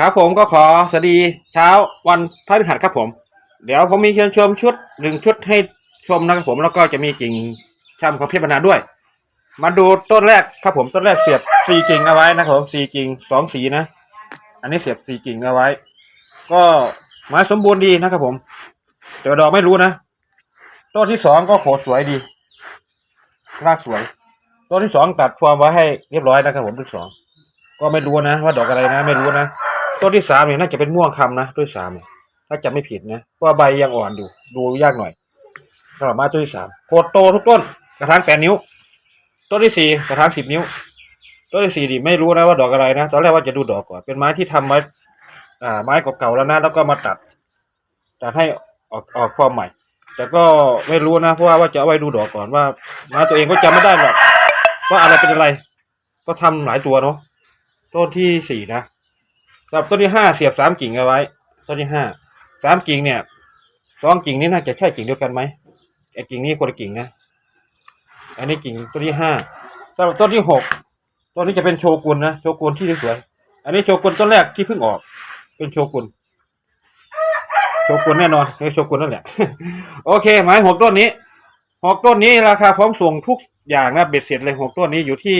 ครับผมก็ขอสวัสดีเช้าวันพฤหัสครับผม เดี๋ยวผมมีเชิญชมชุดหนึ่งชุดให้ชมนะครับผมแล้วก็จะมีกิ่งช่ำของเพชรบรรณาด้วย มาดูต้นแรกครับผมต้นแรกเสียบสี่กิ่งเอาไว้นะครับผมสี่กิ่งสองสีนะ อันนี้เสียบสี่กิ่งเอาไว้ ก็ไม้สมบูรณ์ดีนะครับผมแต่ว่าดอกไม่รู้นะต้นที่สองก็โขดสวยดีรากสวยต้นที่สองตัดฟอร์มไว้ให้เรียบร้อยนะครับผมต้นสองก็ไม่รู้นะว่าดอกอะไรนะ ไม่รู้นะ ต้นที่สามเนี่ยน่าจะเป็นม่วงคำนะต้นที่สามเนี่ยถ้าจำไม่ผิดนะเพราะว่าใบยังอ่อนอยู่ดูยากหน่อยสำหรับม้ต้นที่สามโคตรโตทุกต้น กระถางแปดนิ้ว ต้นที่สี่กระถางสิบนิ้ว ต้นที่สี่ดิไม่รู้นะว่าดอกอะไรนะตอนแรกว่าจะดูดอกก่อนเป็นไม้ที่ทำไว้อ่า ไม้เก่าๆแล้วนะแล้วก็มาตัดตัดให้ออกออกความใหม่ แต่ก็ไม่รู้นะเพราะว่าว่าจะเอาไว้ดูดอกก่อนว่าไม้ตัวเองก็จำไม่ได้หรอกว่าอะไรเป็นอะไร ก็ทำหลายตัวเนาะต้นที่สี่นะ สำหรับต้นที่ห้าเสียบสามกิ่งเอาไว้ ต้นที่ห้าสามกิ่งเนี่ยสองกิ่งนี้น่าจะใช่กิ่งเดียวกันไหมไอ้กิ่งนี้คนละกิ่งนะอันนี้กิ่งต้นที่ห้าสำหรับต้นที่หกต้นนี้จะเป็นโชกุนนะโชกุนที่สวยๆอันนี้โชกุนต้นแรกที่เพิ่งออก เป็นโชกุนโชกุนแน่นอนคือโชกุนนั่นแหละ โอเคหมายหกต้นนี้หกต้นนี้ราคาพร้อมส่งทุกอย่างนะเบ็ดเสร็จเลยหกต้นนี้อยู่ที่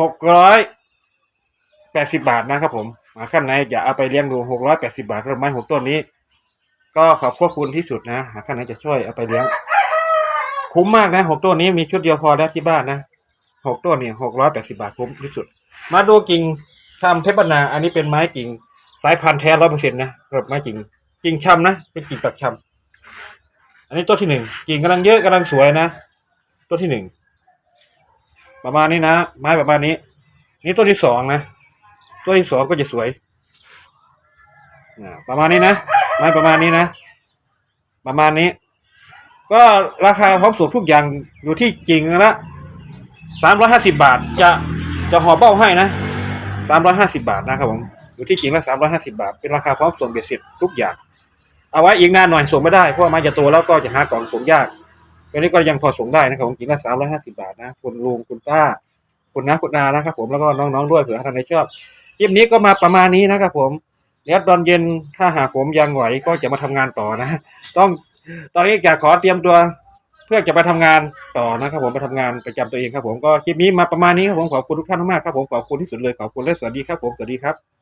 หกร้อยแปดสิบาทนะครับผม ขั้นไหนอย่าเอาไปเลี้ยงดูหกร้อยแปดสิบาทต้นไม้หกต้นนี้ ก็ขอบพระคุณที่สุดนะหาขั้นไหนจะช่วยเอาไปเลี้ยง คุ้มมากนะหกต้นนี้มีชุดเดียวพอแล้วที่บ้านนะหกต้นเนี่ยหกร้อยแปดสิบาทคุ้มที่สุด มาดูกิ่งทำเพชรบรรณาอันนี้เป็นไม้กิ่งสายพันธุ์แท้ร้อยเปอร์เซ็นต์นะสำหรับไม้กิ่งกิ่งชำนะเป็นกิ่งตัดชำอันนี้ต้นที่หนึ่งกิ่งกำลังเยอะกำลังสวยนะต้นที่หนึ่งประมาณนี้นะไม้ประมาณนี้ นี่ต้นที่สองนะ ต้นที่สองก็จะสวยอ่าประมาณนี้นะไม้ประมาณนี้นะ ประมาณนี้ ก็ราคาพร้อมส่งทุกอย่างอยู่ที่กิ่งละสามร้อยห้าสิบาทจะจะห่อเบ้าให้นะสามร้อยห้าสิบาทนะครับผมอยู่ที่กิ่งละสามร้อยห้าสิบาท เป็นราคาพร้อมส่งเบ็ดเสร็จทุกอย่าง เอาไว้อีกนานหน่อยส่งไม่ได้เพราะว่าไม้จะโตแล้วก็จะหากล่องส่งยากตอนนี้ก็ยังพอส่งได้นะครับผมกิ่งละสามร้อยห้าสิบาทนะคุณลุงคุณป้าคุณน้าคุณนานะครับผมแล้วก็น้องๆด้วยเผื่อท่านใดชอบ คลิปนี้ก็มาประมาณนี้นะครับผมเดี๋ยวตอนเย็นถ้าหากผมยังไหวก็จะมาทำงานต่อนะ ต้องตอนนี้อยากขอเตรียมตัวเพื่อจะไปทำงานต่อนะครับผมไปทำงานประจำตัวเองครับผมก็คลิปนี้มาประมาณนี้ครับผมขอบคุณทุกท่านมากครับผมขอบคุณที่สุดเลยขอบคุณและสวัสดีครับผมสวัสดีครับ